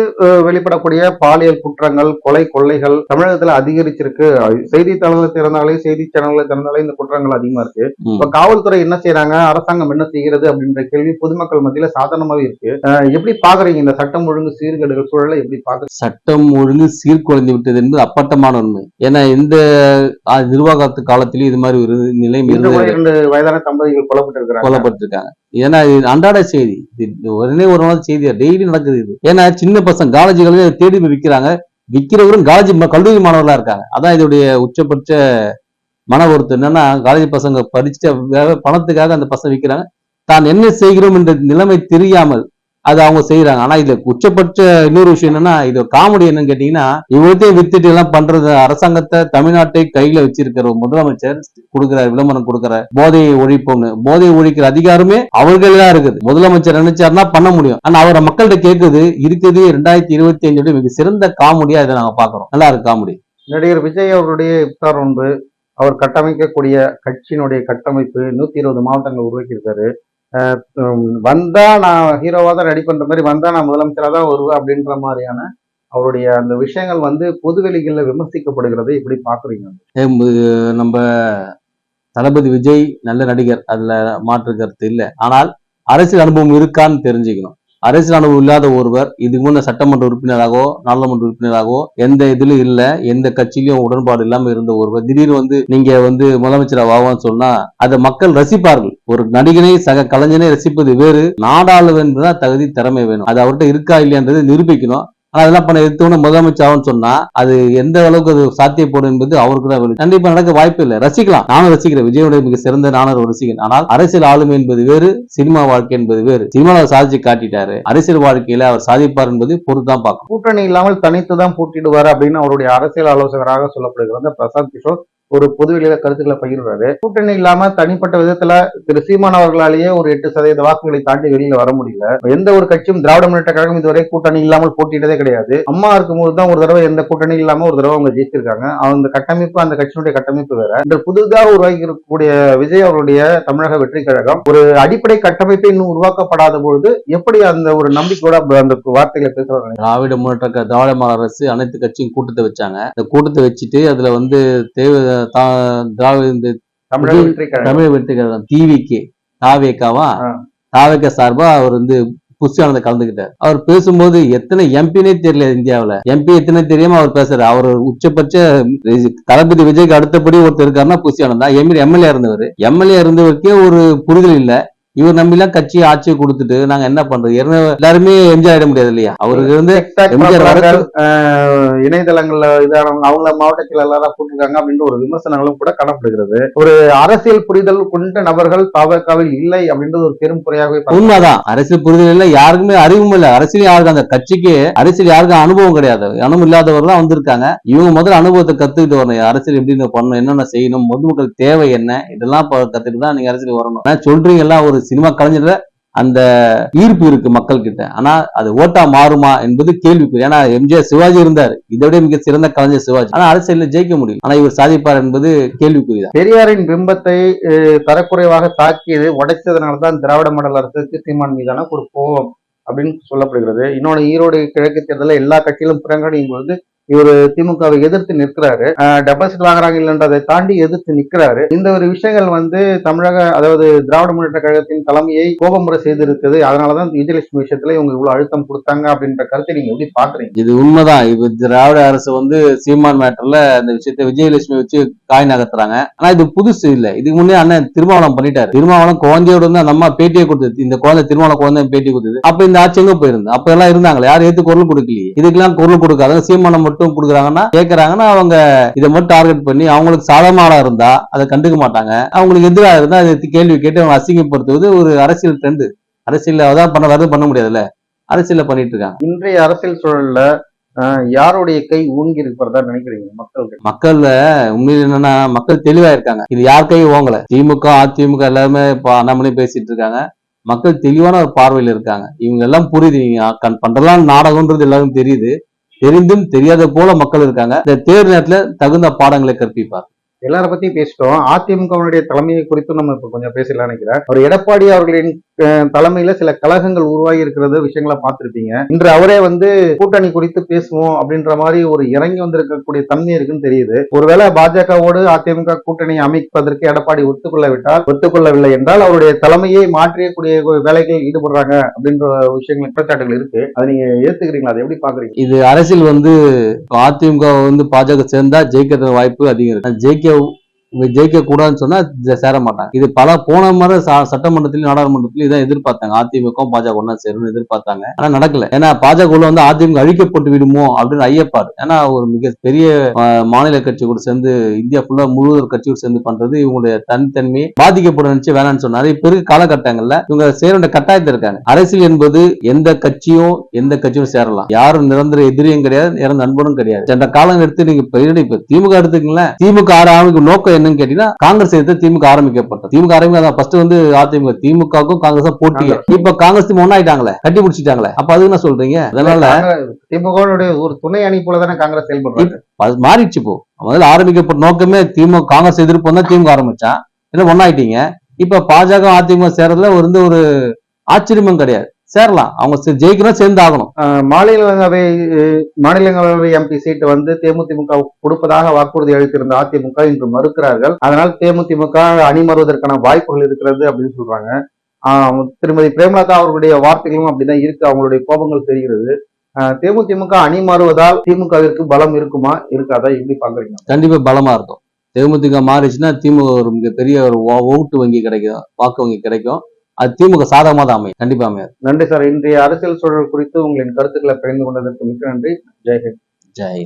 வெளிப்படக்கூடிய பாலியல் குற்றங்கள் கொலை கொள்ளைகள் தமிழகத்துல அதிகரிச்சிருக்கு. செய்தித்தாள்களை திறந்தாலே செய்தி சேனல்களை திறந்தாலே இந்த குற்றங்கள் அதிகமா இருக்கு. இப்ப காவல்துறை என்ன செய்யறாங்க அரசாங்கம் என்ன செய்கிறது அப்படின்ற கேள்வி பொதுமக்கள் மத்தியில சாதாரணமாவே இருக்கு. எப்படி பாக்குறீங்க? இந்த சட்டம் ஒழுங்கு சீர்கேடுகள் சூழலை எப்படி பாக்குறீங்க? சட்டம் ஒழுங்கு சீர்குலைந்து விட்டது என்பது அப்பட்டமான உண்மை. ஏன்னா இந்த நிர்வாகத்து காலத்திலேயும் இது மாதிரி ஒரு கூட இரண்டு வயதான தம்பதிகள் கொல்லப்பட்டு இருக்கிறாங்க கொல்லப்பட்டிருக்காங்க. ஏன்னா இது அன்றாட செய்தி. உடனே ஒரு நாள் செய்தியா? டெய்லி நடக்குது இது. ஏன்னா சின்ன பசங்க காலேஜுகளுக்கு தேடி போய் விற்கிறாங்க விற்கிறவரும் காலேஜ் கல்லூரி மாணவர்களா இருக்காங்க. அதான் இதோடைய உச்சபட்ச மன ஒருத்தர் என்னன்னா காலேஜ் பசங்க படிச்ச பணத்துக்காக அந்த பசங்க விற்கிறாங்க தான் என்ன செய்கிறோம் என்ற நிலைமை தெரியாமல் அது அவங்க செய்யறாங்க ஆனா இது உச்சபட்ச இன்னொரு விஷயம் என்னன்னா இது காமெடி என்னன்னு கேட்டீங்கன்னா இவ்வளத்தையும் வித்துட்டு எல்லாம் பண்றது அரசாங்கத்தை தமிழ்நாட்டை கையில வச்சிருக்கிற ஒரு முதலமைச்சர் கொடுக்கிற விளம்பரம் கொடுக்கிற போதையை ஒழிப்போம்னு. போதையை ஒழிக்கிற அதிகாரமே அவர்கள் தான் இருக்குது. முதலமைச்சர் நினைச்சாருன்னா பண்ண முடியும். ஆனா அவரை மக்கள்கிட்ட கேட்குது இருக்குது ரெண்டாயிரத்தி இருபத்தி அஞ்சோட மிக சிறந்த காமெடியா இதை நாங்க பாக்குறோம் நல்லா இருக்கு காமெடி நடிகர் விஜய் அவருடைய இப்தார் ஒன்று அவர் கட்டமைக்கக்கூடிய கட்சியினுடைய கட்டமைப்பு நூத்தி இருபது மாவட்டங்கள் உருவாக்கியிருக்காரு. வந்தா நான் ஹீரோவாக தான் ரெடி பண்ற மாதிரி வந்தா நான் முதலமைச்சராக தான் வருவேன் அப்படின்ற மாதிரியான அவருடைய அந்த விஷயங்கள் வந்து பொதுவெளிகளில் விமர்சிக்கப்படுகிறதை இப்படி பாக்குறீங்க நம்ம தளபதி விஜய் நல்ல நடிகர் அதுல மாற்று கருத்து இல்லை. ஆனால் அரசியல் அனுபவம் இருக்கான்னு தெரிஞ்சுக்கணும். அரசியல் அனுபவம் இல்லாத ஒருவர் இதுக்கு முன்ன சட்டமன்ற உறுப்பினராகவோ நாடாளுமன்ற உறுப்பினராகவோ எந்த இதுலயும் இல்ல எந்த கட்சியிலும் உடன்பாடு இல்லாம இருந்த ஒருவர். திடீர்னு வந்து நீங்க வந்து முதலமைச்சரா வாவான்னு சொன்னா அதை மக்கள் ரசிப்பார்கள். ஒரு நடிகனை சக கலைஞனை ரசிப்பது வேறு. நாடாளுமன்ற தகுதி திறமை வேணும். அது அவர்கிட்ட இருக்கா இல்லையான்றது நிரூபிக்கணும். ஆனா அதெல்லாம் பண்ண எடுத்தவன முதலமைச்சர் ஆகும்னு சொன்னா அது எந்த அளவுக்கு அது சாத்தியப்படும் என்பது அவருக்கு தான் கண்டிப்பா நடக்க வாய்ப்பு இல்லை. ரசிக்கலாம். நானும் ரசிக்கிறேன். விஜயனுடைய மிக சிறந்த நானும் ஒரு ரசிகன். ஆனால் அரசியல் ஆளுமை என்பது வேறு சினிமா வாழ்க்கை என்பது வேறு. சினிமாவில் சாதிச்சு காட்டிட்டாரு. அரசியல் வாழ்க்கையில அவர் சாதிப்பார் என்பது பொறுத்து தான் பார்க்கும் கூட்டணி இல்லாமல் தனித்து தான் போட்டிடுவார் அப்படின்னு அவருடைய அரசியல் ஆலோசகராக சொல்லப்படுகிற பிரசாந்த் கிஷோர். ஒரு பொதுவெளியில கருத்துக்களை பகிர்றாரு. கூட்டணி இல்லாம தனிப்பட்ட விதத்துல திரு சீமான் அவர்களாலேயே ஒரு எட்டு சதவீத வாக்குகளை தாண்டி வெளியில வர முடியல. எந்த ஒரு கட்சியும் திராவிட முன்னேற்ற கழகம் இதுவரை கூட்டணி இல்லாமல் போட்டியிட்டதே கிடையாது. அம்மா இருக்கும்போது தான் ஒரு தடவை எந்த கூட்டணி இல்லாம ஒரு தடவை அவங்க ஜெயிச்சிருக்காங்க. அந்த கட்டமைப்பு அந்த கட்சியினுடைய கட்டமைப்பு வேற. இந்த புதிதாக உருவாகி இருக்கக்கூடிய விஜய் அவருடைய தமிழக வெற்றி கழகம் ஒரு அடிப்படை கட்டமைப்பை இன்னும் உருவாக்கப்படாத பொழுது எப்படி அந்த ஒரு நம்பிக்கையோட அந்த வார்த்தைகளை பேசுறாங்க? திராவிட முன்னேற்ற திராவிட அரசு அனைத்து கட்சியும் கூட்டத்தை வச்சாங்க. இந்த கூட்டத்தை வச்சுட்டு அதுல வந்து தேவை இந்த தமிழக வெற்றி கழகம் டிவிக்கு தாவேக்காவா. தாவேக்கா சார்பா அவர் வந்து புஷி ஆனந்த கலந்துக்கிட்டார். அவர் பேசும்போது எத்தனை எம்பினே தெரியல இந்தியாவுல. எம்பி எத்தனை தெரியாம அவர் பேசுறாரு. அவர் உச்சபட்ச தளபதி விஜய்க்கு அடுத்தபடி ஒருத்தர் இருக்காருன்னா புஷி ஆனந்தா எம்எல்ஏ எம்எல்ஏ இருந்தவர். எம்எல்ஏ இருந்தவருக்கே ஒரு புரிதல் இல்ல. இவர் நம்பிலாம் கட்சி ஆட்சியை கொடுத்துட்டு நாங்க என்ன பண்றது? எல்லாருமே எம்ஜிஆர் ஆயிட முடியாது இல்லையா? அவருக்கு வந்து இணையதளங்கள்ல இதானவங்க அவங்கள மாவட்ட செயலாளராக போட்டிருக்காங்க அப்படின்ற ஒரு விமர்சனங்களும் கூட காணப்படுகிறது. ஒரு அரசியல் புரிதல் கொண்ட நபர்கள் பாவகாவில் இல்லை அப்படின்றது ஒரு பெரும் குறையாகவே. உண்மைதான். அரசியல் புரிதல் இல்ல யாருக்குமே அறிவும் இல்ல. அரசியல் யாருக்கும் அந்த கட்சிக்கு அரசியல் யாருக்கும் அனுபவம் கிடையாது. அனுபவம் இல்லாதவர் தான் வந்திருக்காங்க. இவங்க முதல்ல அனுபவத்தை கத்துக்கிட்டு வரணும். அரசியல் எப்படி பண்ணணும்? என்னென்ன செய்யணும்? பொதுமக்கள் தேவை என்ன? இதெல்லாம் இப்ப கத்துக்கிட்டு தான் நீங்க அரசியல் வரணும். சொல்றீங்க எல்லாம் ஒரு சினிமா கலைஞர்ல அந்த ஈர்ப்பு இருக்கு மக்கள் கிட்ட ஆனா அது ஓட்டா மாறுமா என்பது கேள்விக்குறி. ஏன்னா எம்ஜிஆர் சிவாஜி இருந்தார். இதை விட மிக சிறந்த கலைஞர் சிவாஜி. ஆனா அரசியல ஜெயிக்க முடியும் ஆனா இவர் சாதிப்பார் என்பது கேள்விக்குறிதான். பெரியாரின் பிம்பத்தை தரக்குறைவாக தாக்கியது உடைச்சதுனால தான் திராவிட மண்டல அரசுக்கு சீமான் மீதான ஒரு கோபம் அப்படின்னு சொல்லப்படுகிறது. இன்னொன்று ஈரோடு கிழக்கு தேர்தலில் எல்லா கட்சியிலும் புறங்கணியும் பொழுது இவர் திமுகவை எதிர்த்து நிற்கிறாரு. டெபாசிட் வாங்குறாங்க இல்லைன்றதை தாண்டி எதிர்த்து நிற்கிறாரு. இந்த ஒரு விஷயங்கள் வந்து தமிழக அதாவது திராவிட முன்னேற்ற கழகத்தின் தலைமையை கோபமுறை செய்திருக்குது. அதனாலதான் விஜயலட்சுமி விஷயத்துல இவங்க இவ்வளவு அழுத்தம் கொடுத்தாங்க அப்படின்ற கருத்தை நீங்க எப்படி பாக்குறீங்க இது உண்மைதான். இப்ப திராவிட அரசு வந்து சீமான் மேட்டர்ல அந்த விஷயத்த விஜயலட்சுமி வச்சு காய் நகர்த்துறாங்க. ஆனா இது புதுசு இல்ல. இதுக்கு முன்னே அண்ணன் திருமாவளம் பண்ணிட்டாரு. திருமாவளம் குழந்தையோட வந்து அந்த அம்மா பேட்டியை கொடுத்தது. இந்த குழந்தை திருமாவளம் குழந்தை பேட்டி கொடுத்தது. அப்ப இந்த ஆட்சி எங்க போயிருந்து அப்ப எல்லாம் இருந்தாங்களே. யாரும் ஏத்து குரல் கொடுக்கலையே. இதுக்கெல்லாம் குரல் கொடுக்காத சீமானம் மட்டும் கொடுக்குறாங்கன்னா கேக்குறாங்கன்னா அவங்க இதை மட்டும் டார்கெட் பண்ணி அவங்களுக்கு சாதகமான இருந்தா அதை கண்டுக்க மாட்டாங்க. அவங்களுக்கு எதிராக இருந்தா அதை கேள்வி கேட்டு அவங்க அசிங்கப்படுத்துவது ஒரு அரசியல் ட்ரெண்ட் அரசியல்ல அதான் பண்ண வரது பண்ண முடியாதுல்ல. அரசியல்ல பண்ணிட்டு இருக்காங்க. இன்றைய அரசியல் சூழல்ல யாருடைய கை ஊங்கி இருக்கிறதா நினைக்கிறீங்க மக்கள் மக்கள்ல உண்மையில என்னன்னா மக்கள் தெளிவா இருக்காங்க இது யார் கையும் ஓங்கல? திமுக அதிமுக எல்லாருமே இப்போ அண்ணாமலை பேசிட்டு இருக்காங்க. மக்கள் தெளிவான ஒரு பார்வையில இருக்காங்க. இவங்க எல்லாம் புரியுது கண் பண்றலாம் நாடகம்ன்றது எல்லாருக்கும் தெரியுது. தெரிந்தும் தெரியாத போல மக்கள் இருக்காங்க. இந்த தேர்தல் நேரத்துல தகுந்த பாடங்களை கற்பிப்பார். எல்லார பத்தியும் பேசிட்டோம். அதிமுகவினுடைய தலைமையை குறித்து நம்ம இப்ப கொஞ்சம் பேசலாம் நினைக்கிறேன். அவர் எடப்பாடி அவர்களின் தலைமையில சில கழகங்கள் உருவாகி இருக்கிறது விஷயங்களை பார்த்திருப்பீங்க. இன்று அவரே வந்து கூட்டணி குறித்து பேசுவோம் அப்படின்ற மாதிரி ஒரு இறங்கி வந்திருக்கக்கூடிய தன்மை இருக்குன்னு தெரியுது. ஒருவேளை பாஜகவோடு அதிமுக கூட்டணி அமைப்பதற்கு எடப்பாடி ஒத்துக்கொள்ளவிட்டால் ஒத்துக்கொள்ளவில்லை என்றால் அவருடைய தலைமையை மாற்றியக்கூடிய வேலைகள் வேலைகளில் ஈடுபடுறாங்க அப்படின்ற விஷயங்கள் குற்றச்சாட்டுகள் இருக்கு. அதை நீங்க ஏத்துக்கிறீங்களா? அதை எப்படி பாக்குறீங்க இது அரசியல் வந்து அதிமுக வந்து பாஜக சேர்ந்தா ஜெயிக்கிற வாய்ப்பு அதிகம் இருக்கு. ஜெயிக்க ஜெயிக்க கூடாதுன்னு சொன்னா சேர மாட்டாங்க. இது பல போன முறை சட்டமன்றத்திலும் நாடாளுமன்றத்திலும் இதான் எதிர்பார்த்தாங்க. அதிமுக பாஜக ஒன்னா சேரும்னு எதிர்பார்த்தாங்க. ஆனா நடக்கல. ஏன்னா பாஜக உள்ள வந்து அதிமுக அழிக்கப்பட்டு விடுமோ அப்படின்னு ஐயப்பாடு. ஏன்னா ஒரு மிக பெரிய மாநில கட்சி கூட சேர்ந்து இந்தியா ஃபுல்லா முழுவதும் கட்சி கூட சேர்ந்து பண்றது இவங்களுடைய தனித்தன்மையை பாதிக்கப்படும் நினைச்சு வேணாம்னு சொன்னாரு இப்ப இருக்க காலகட்டங்கள்ல இவங்க சேர வேண்டிய கட்டாயத்தில் இருக்காங்க. அரசியல் என்பது எந்த கட்சியும் எந்த கட்சியும் சேரலாம். யாரும் நிரந்தர எதிரியும் கிடையாது நிரந்தர நண்பனும் கிடையாது. சென்ற காலம் எடுத்து நீங்க இப்ப திமுக இப்ப திமுக ஆறு திமுக நோக்கம் நோக்கம் என்னன்னு கேட்டீங்கன்னா காங்கிரஸ் எடுத்து திமுக ஆரம்பிக்கப்பட்டது. திமுக ஆரம்பிக்க ஃபர்ஸ்ட் வந்து அதிமுக திமுகவுக்கும் காங்கிரஸ் போட்டி இப்ப காங்கிரஸ் திமுக ஒன்னாயிட்டாங்களே கட்டி பிடிச்சிட்டாங்களே? அப்ப அதுக்கு என்ன சொல்றீங்க? அதனால திமுகவுடைய ஒரு துணை அணி போல தானே காங்கிரஸ் செயல்படுறாங்க அது மாறிடுச்சு இப்போ. முதல்ல ஆரம்பிக்கப்பட்ட நோக்கமே திமுக காங்கிரஸ் எதிர்ப்பு தான் திமுக ஆரம்பிச்சான் என்ன ஒன்னாயிட்டீங்க இப்ப பாஜக அதிமுக சேர்றதுல வந்து ஒரு ஆச்சரியமும் கிடையாது. சேரலாம் அவங்க ஜெயிக்கணும் சேர்ந்து ஆகணும் மாநிலங்களவை மாநிலங்களவை எம்பி சீட்டு வந்து தேமுதிமுக கொடுப்பதாக வாக்குறுதி அளித்திருந்த அதிமுக இன்று மறுக்கிறார்கள். அதனால் தேமுதிமுக அணி மாறுவதற்கான வாய்ப்புகள் இருக்கிறது அப்படின்னு சொல்றாங்க. திருமதி பிரேமலதா அவர்களுடைய வார்த்தைகளும் அப்படிதான் இருக்கு. அவங்களுடைய கோபங்கள் தெரிகிறது. தேமுதிமுக அணி மாறுவதால் திமுகவிற்கு பலம் இருக்குமா? இருக்காதா? எப்படி பாக்குறீங்க கண்டிப்பா பலமா இருக்கும். தேமுதிக மாறிச்சுன்னா திமுக ஒரு மிகப்பெரிய ஒரு ஓட்டு வங்கி கிடைக்கும் வாக்கு வங்கி கிடைக்கும். அது திமுக சாதகமாக தான் அமையும். கண்டிப்பாக அமையாது. நன்றி சார். இன்றைய அரசியல் சூழல் குறித்து உங்களின் கருத்துக்களை பகிர்ந்து கொண்டதற்கு மிக்க நன்றி. ஜெய்ஹிந்த் ஜெய்